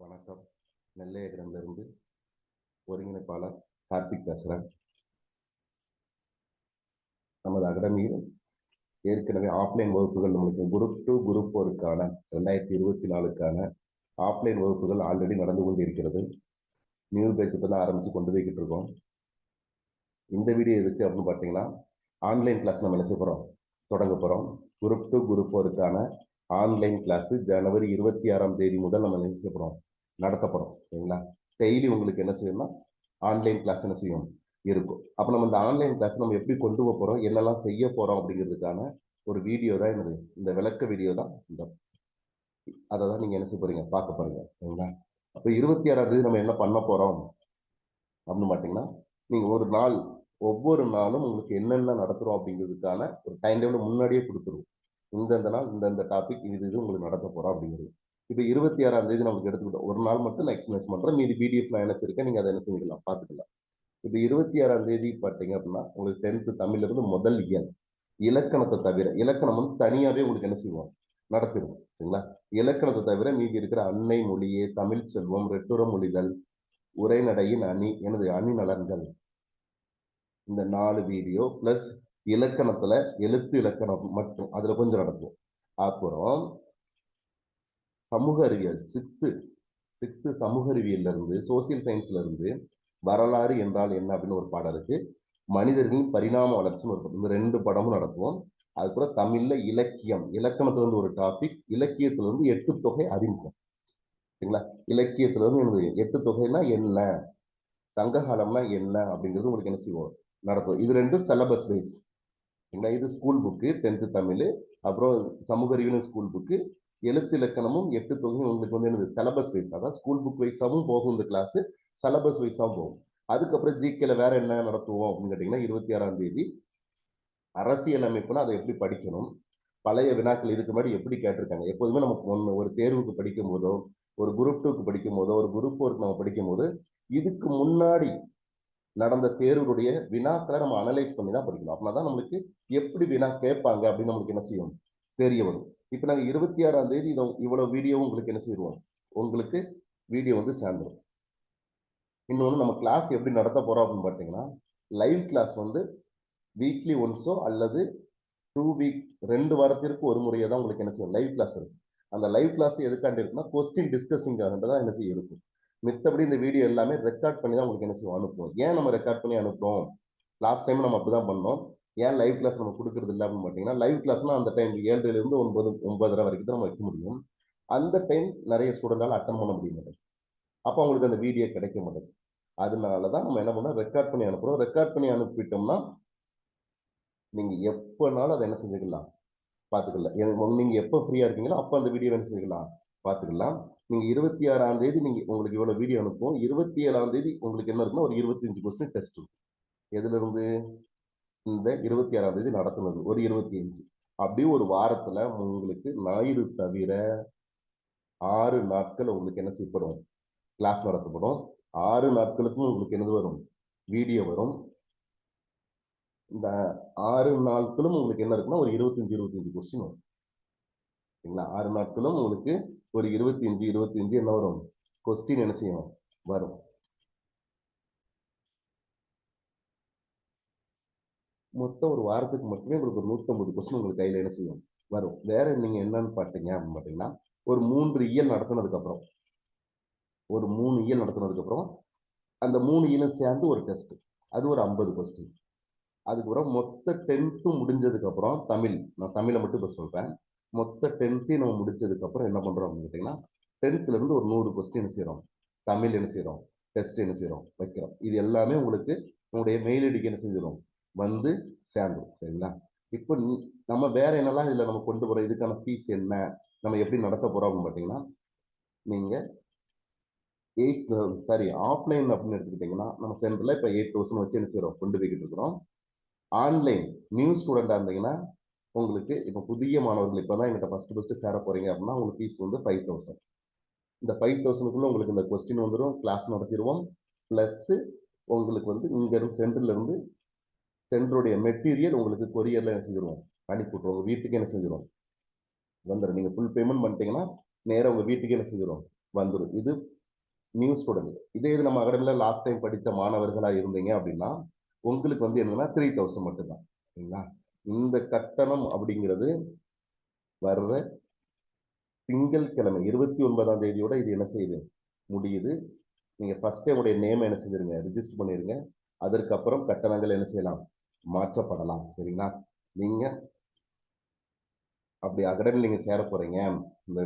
வணக்கம். நெல்லையகிரமிலிருந்து ஒருங்கிணைப்பாளர் கார்த்திக் பேசுறேன். நமது அகாடமியில் ஏற்கனவே ஆஃப்லைன் வகுப்புகள் நம்மளுக்கு குரூப் டூ குரூப் ஃபோருக்கான ரெண்டாயிரத்தி இருபத்தி நாலுக்கான ஆஃப்லைன் வகுப்புகள் ஆல்ரெடி நடந்து கொண்டு இருக்கிறது நியூ பேட்ச் இப்போ தான் ஆரம்பித்து கொண்டு போய்கிட்டு இருக்கோம். இந்த வீடியோ எதுக்கு அப்படின்னு பார்த்தீங்கன்னா ஆன்லைன் கிளாஸ் நம்ம என்ன செய்ய போகிறோம் தொடங்க போகிறோம் குரூப் டூ குரூப் ஃபோருக்கான ஆன்லைன் கிளாஸ் ஜனவரி இருபத்தி ஆறாம் தேதி முதல் நம்ம என்ன செய்ய போகிறோம் நடத்தப்படும் சரிங்களா? டெய்லி உங்களுக்கு என்ன செய்யணும்னா ஆன்லைன் கிளாஸ் என்ன செய்யும்? இருக்கும். அப்போ நம்ம இந்த ஆன்லைன் கிளாஸ் நம்ம எப்படி கொண்டு போக போகிறோம் என்னெல்லாம் செய்ய போகிறோம் அப்படிங்கிறதுக்கான ஒரு வீடியோ தான் என்னது? இந்த விளக்க வீடியோ தான் இந்த அதை தான் நீங்கள் என்ன செய்ய போகிறீங்க பார்க்க போகிறீங்க சரிங்களா? அப்போ இருபத்தி ஆறாம் தேதி நம்ம என்ன பண்ண போகிறோம் அப்படின்னு பார்த்தீங்கன்னா நீங்கள் ஒரு நாள் ஒவ்வொரு நாளும் உங்களுக்கு என்னென்ன நடத்துகிறோம் அப்படிங்கிறதுக்கான ஒரு டைம் டேபிள் முன்னாடியே கொடுத்துருவோம் இந்தந்த நாள் இந்தந்த டாபிக் இது இது உங்களுக்கு நடத்த போகிறோம் அப்படிங்கிறது. இப்போ இருபத்தி ஆறாம் தேதி நமக்கு எடுத்துக்கிட்டோம். ஒரு நாள் மட்டும் நான் எக்ஸ்பிளைன் பண்ணுறேன் மீதி பிடிஎஃப் நான் என்ன வச்சிருக்கேன் நீங்கள் அதை என்ன செஞ்சுக்கலாம் பார்த்துக்கலாம். இப்போ இருபத்தி ஆறாம் தேதி பார்த்தீங்க அப்படின்னா உங்களுக்கு டென்த்து தமிழ்ல இருந்து முதல் இயல். இலக்கணத்தை தவிர இலக்கணம் வந்து தனியாகவே உங்களுக்கு என்ன செய்வோம்? நடத்திடுவோம். சரிங்களா? இலக்கணத்தை தவிர மீதி இருக்கிற அன்னை மொழியே தமிழ் செல்வம் ரெட்டுர மொழிதல் உரைநடையின் அணி எனது அணி நலன்கள். இந்த நாலு வீடியோ ப்ளஸ் இலக்கணத்துல எழுத்து இலக்கணம் மட்டும் அதுல கொஞ்சம் நடக்கும் அப்புறம் சமூக அறிவியல் சிக்ஸ்த்து சிக்ஸ்த்து சமூக அறிவியல்ல இருந்து சோசியல் சயின்ஸ்ல இருந்து வரலாறு என்றால் என்ன அப்படின்னு ஒரு பாடம் இருக்கு. மனிதர்களின் பரிணாம வளர்ச்சின்னு ஒரு படம். இந்த ரெண்டு படமும் நடத்துவோம். அதுக்கப்புறம் தமிழ்ல இலக்கியம். இலக்கணத்துல இருந்து ஒரு டாபிக் இலக்கியத்துல இருந்து எட்டு தொகை அறிமுகம். சரிங்களா? இலக்கியத்துல இருந்து என்னது? எட்டு தொகைனா என்ன? சங்ககாலம்னா என்ன? அப்படிங்கிறது உங்களுக்கு என்ன செய்வோம்? நடத்தும் இது ரெண்டும் சிலபஸ் வைஸ் சரிங்களா? இது ஸ்கூல் புக்கு டென்த்து தமிழ். அப்புறம் சமூக அறிவியலும் ஸ்கூல் புக்கு எழுத்து இலக்கணமும் எட்டு தொகையும் உங்களுக்கு வந்து என்னது? சிலபஸ் வைஸ் அதான் ஸ்கூல் புக் வைஸாகவும் போகும் இந்த கிளாஸ் சிலபஸ் வைஸாகவும் போகும். அதுக்கப்புறம் ஜிகேல வேற என்ன நடத்துவோம் அப்படின்னு கேட்டிங்கன்னா இருபத்தி ஆறாம் தேதி அரசியல் அமைப்புனா அதை எப்படி படிக்கணும்? பழைய வினாக்கள் இதுக்கு மாதிரி எப்படி கேட்டிருக்காங்க? எப்போதுமே நமக்கு ஒன்று ஒரு தேர்வுக்கு படிக்கும் போதோ ஒரு குரூப் டூக்கு படிக்கும் போதோ ஒரு குரூப் ஃபோருக்கு நம்ம படிக்கும் போது இதுக்கு முன்னாடி நடந்த தேர்வுடைய வினாக்களை நம்ம அனலைஸ் பண்ணி தான் படிக்கணும். அப்படின்னா தான் நம்மளுக்கு எப்படி வினா கேட்பாங்க அப்படின்னு நம்மளுக்கு என்ன செய்யும்? தெரிய வரும். இப்போ நாங்கள் இருபத்தி ஆறாம் தேதி இதை இவ்வளோ வீடியோவும் உங்களுக்கு என்ன செய்வோம்? உங்களுக்கு வீடியோ வந்து சேர்ந்துடும் இன்னொன்று நம்ம கிளாஸ் எப்படி நடத்த போகிறோம் அப்படின்னு பார்த்தீங்கன்னா லைவ் கிளாஸ் வந்து வீக்லி ஒன்ஸோ அல்லது டூ வீக் ரெண்டு வாரத்திற்கு ஒரு முறையாக தான் உங்களுக்கு என்ன செய்யும்? லைவ் கிளாஸ் இருக்கும். அந்த லைவ் கிளாஸ் எதுக்காண்டி இருக்குன்னா கொஸ்டின் டிஸ்கஸிங்காக தான் என்ன செய்ய இருக்கும். மித்தபடி இந்த வீடியோ எல்லாமே ரெக்கார்ட் பண்ணி தான் உங்களுக்கு என்ன செய்வோம்? அனுப்புவோம். ஏன் நம்ம ரெக்கார்ட் பண்ணி அனுப்புறோம்? லாஸ்ட் டைம் நம்ம அப்படி தான் பண்ணோம். ஏன் லைவ் கிளாஸ் நம்ம கொடுக்கறது இல்லை அப்படின்னு பார்த்தீங்கன்னா லைவ் கிளாஸ்னால் அந்த டைம் ஏழுலேருந்து ஒன்பது ஒன்பதரை வரைக்கும் தான் நம்ம வைக்க முடியும். அந்த டைம் நிறைய ஸ்டூடெண்டால் அட்டன் பண்ண முடிய மாட்டேங்குது. அப்போ அவங்களுக்கு அந்த வீடியோ கிடைக்க மாட்டேங்குது. அதனால தான் நம்ம என்ன பண்ணோம் ரெக்கார்ட் பண்ணி அனுப்புகிறோம் ரெக்கார்ட் பண்ணி அனுப்பிட்டோம்னா நீங்கள் எப்போனாலும் அதை என்ன செஞ்சுக்கலாம்? பார்த்துக்கலாம் நீங்கள் எப்போ ஃப்ரீயாக இருக்கீங்களோ அப்போ அந்த வீடியோ என்ன செஞ்சுக்கலாம்? பார்த்துக்கலாம் நீங்கள் இருபத்தி ஆறாம் தேதி நீங்கள் உங்களுக்கு இவ்வளோ வீடியோ அனுப்புவோம். இருபத்தி ஏழாம் தேதி உங்களுக்கு என்ன இருக்குன்னா ஒரு இருபத்தஞ்சு கொஸ்டின் டெஸ்ட் இருக்கும். எதுலேருந்து இந்த இருபத்தி ஆறாம் தேதி நடத்துனது. ஒரு இருபத்தி அஞ்சு அப்படியே ஒரு வாரத்துல உங்களுக்கு ஞாயிறு தவிர ஆறு நாட்கள் உங்களுக்கு என்ன செய்யப்படும்? கிளாஸ் நடத்தப்படும். ஆறு நாட்களுக்கும் உங்களுக்கு என்னது வரும்? வீடியோ வரும். இந்த ஆறு நாட்களும் உங்களுக்கு என்ன இருக்குன்னா ஒரு இருபத்தஞ்சு இருபத்தஞ்சு கொஸ்டின் வரும். சரிங்களா? ஆறு நாட்களும் உங்களுக்கு ஒரு இருபத்தி அஞ்சு இருபத்தி அஞ்சு என்ன வரும்? கொஸ்டின் என்ன செய்யும்? வரும். மொத்தம் ஒரு வாரத்துக்கு மட்டுமே உங்களுக்கு ஒரு நூற்றம்பது கொஸ்டின் உங்களுக்கு கையில் என்ன செய்யும்? வரும். வேற நீங்கள் என்னன்னு பார்த்தீங்க அப்படின்னு பார்த்தீங்கன்னா ஒரு மூன்று இயல் நடத்தினதுக்கப்புறம் ஒரு மூணு இயல் நடத்தினதுக்கப்புறம் அந்த மூணு இயலும் சேர்ந்து ஒரு டெஸ்ட் அது ஒரு ஐம்பது கொஸ்டின் அதுக்கப்புறம் மொத்த டென்த்தும் முடிஞ்சதுக்கப்புறம் தமிழ். நான் தமிழை மட்டும் இப்போ சொல்கிறேன் மொத்த டென்த்தையும் நம்ம முடிச்சதுக்கப்புறம் என்ன பண்ணுறோம் அப்படின்னு கேட்டிங்கன்னா டென்த்துலேருந்து ஒரு நூறு கொஸ்டின் என்ன செய்யறோம் தமிழ் என்ன செய்கிறோம் டெஸ்ட் என்ன செய்கிறோம் வைக்கிறோம். இது எல்லாமே உங்களுக்கு உங்களுடைய மெயில் ஐடிக்கு என்ன செஞ்சிடும்? வந்து சேர்ந்துடும் சரிங்களா? இப்போ நம்ம வேற என்னெல்லாம் இதில் நம்ம கொண்டு போகிறோம் இதுக்கான ஃபீஸ் என்ன? நம்ம எப்படி நடத்த போகிறோம் அப்படின்னு பார்த்தீங்கன்னா நீங்கள் எயிட் சாரி ஆஃப்லைன் அப்படின்னு எடுத்துக்கிட்டிங்கன்னா நம்ம சென்டரில் இப்போ எயிட் தௌசண்ட் வச்சு என்ன செய்கிறோம் கொண்டு போய்கிட்டு இருக்கிறோம். ஆன்லைன் நியூ ஸ்டூடெண்டாக இருந்தீங்கன்னா உங்களுக்கு இப்போ புதிய மாணவர்கள் இப்போ தான் எங்கிட்ட ஃபஸ்ட்டு ஃபஸ்ட்டு சேர போகிறீங்க அப்படின்னா உங்களுக்கு ஃபீஸ் வந்து ஃபைவ் தௌசண்ட் இந்த ஃபைவ் தௌசண்ட்குள்ளே உங்களுக்கு இந்த கொஸ்டின் வந்துடும் கிளாஸ் நடத்திடுவோம். ப்ளஸ்ஸு உங்களுக்கு வந்து இங்கேருந்து சென்டர்லேருந்து சென்டருடைய மெட்டீரியல் உங்களுக்கு கொரியரில் என்ன செஞ்சிருவோம்? அனுப்பி விட்ருவோம் வீட்டுக்கு என்ன செஞ்சிடும் வந்துடும் நீங்கள் ஃபுல் பேமெண்ட் பண்ணிட்டீங்கன்னா நேராக உங்கள் வீட்டுக்கு என்ன செஞ்சிடும் வந்துடும் இது நியூ ஸ்டூடெண்ட் இதே இது நம்ம அகாடமியில் லாஸ்ட் டைம் படித்த மாணவர்களாக இருந்தீங்க அப்படின்னா உங்களுக்கு வந்து என்னன்னா த்ரீ தௌசண்ட் மட்டும்தான். சரிங்களா? இந்த கட்டணம் அப்படிங்கிறது வர்ற திங்கட்கிழமை இருபத்தி ஒன்பதாம் தேதியோட இது என்ன செய்யுது? முடியுது. நீங்கள் ஃபஸ்ட்டே உங்களுடைய நேம் என்ன செஞ்சிருங்க? ரிஜிஸ்டர் பண்ணிடுங்க அதற்கப்புறம் கட்டணங்கள் என்ன செய்யலாம்? மாற்றப்படலாம். சரிங்களா? நீங்க அப்படி அகடமி நீங்க சேர போறீங்க இந்த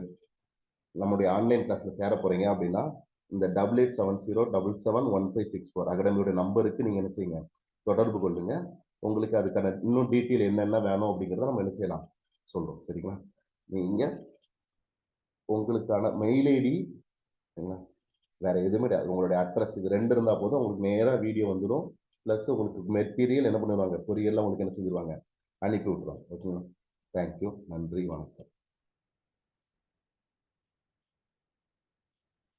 நம்முடைய ஆன்லைன் கிளாஸ்ல சேர போறீங்க அப்படின்னா இந்த double eight seven zero double seven one five six four அகடமியோட நம்பருக்கு நீங்க என்ன செய்யுங்க? தொடர்பு கொள்ளுங்க. உங்களுக்கு அதுக்கான இன்னும் டீட்டெயில் என்னென்ன வேணும் அப்படிங்கிறத நம்ம என்ன செய்யலாம்? சொல்றோம். சரிங்களா? நீங்க உங்களுக்கான மெயில் ஐடி வேற எதுவுமே உங்களுடைய அட்ரஸ் இது ரெண்டு இருந்தால் போதும். உங்களுக்கு நேராக வீடியோ வந்துடும். ப்ளஸ் உங்களுக்கு மெட்டீரியல் என்ன பண்ணுவாங்க? பொரியல்லாம் உங்களுக்கு என்ன செஞ்சிருவாங்க? அனுப்பி விட்ருவாங்க ஓகேங்களா தேங்க்யூ நன்றி. வணக்கம்.